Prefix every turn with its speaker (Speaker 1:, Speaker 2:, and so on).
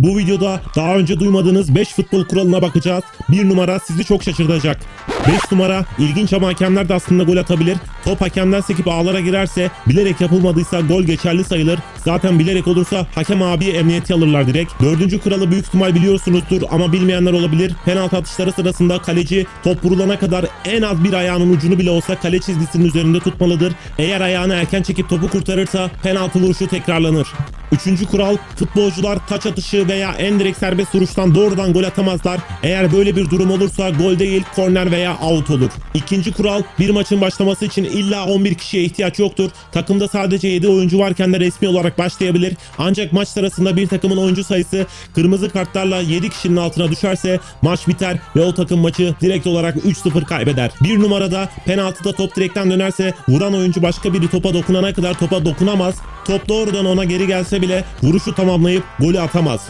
Speaker 1: Bu videoda daha önce duymadığınız 5 futbol kuralına bakacağız. 1 numara sizi çok şaşırtacak. 5 numara ilginç ama hakemler de aslında gol atabilir. Top hakemden sekip ağlara girerse bilerek yapılmadıysa gol geçerli sayılır. Zaten bilerek olursa hakem abi emniyeti alırlar direkt. Dördüncü kuralı büyük ihtimal biliyorsunuzdur ama bilmeyenler olabilir. Penaltı atışları sırasında kaleci top vurulana kadar en az bir ayağının ucunu bile olsa kale çizgisinin üzerinde tutmalıdır. Eğer ayağını erken çekip topu kurtarırsa penaltı vuruşu tekrarlanır. Üçüncü kural futbolcular taç atışı veya en direkt serbest vuruştan doğrudan gol atamazlar. Eğer böyle bir durum olursa gol değil korner veya out olur. İkinci kural bir maçın başlaması için illa 11 kişiye ihtiyaç yoktur. Takımda sadece 7 oyuncu varken de resmi olarak başlayabilir. Ancak maç sırasında bir takımın oyuncu sayısı kırmızı kartlarla 7 kişinin altına düşerse maç biter ve o takım maçı direkt olarak 3-0 kaybeder. Bir numarada penaltıda top direkten dönerse vuran oyuncu başka biri topa dokunana kadar topa dokunamaz. Top doğrudan ona geri gelse bile vuruşu tamamlayıp golü atamaz.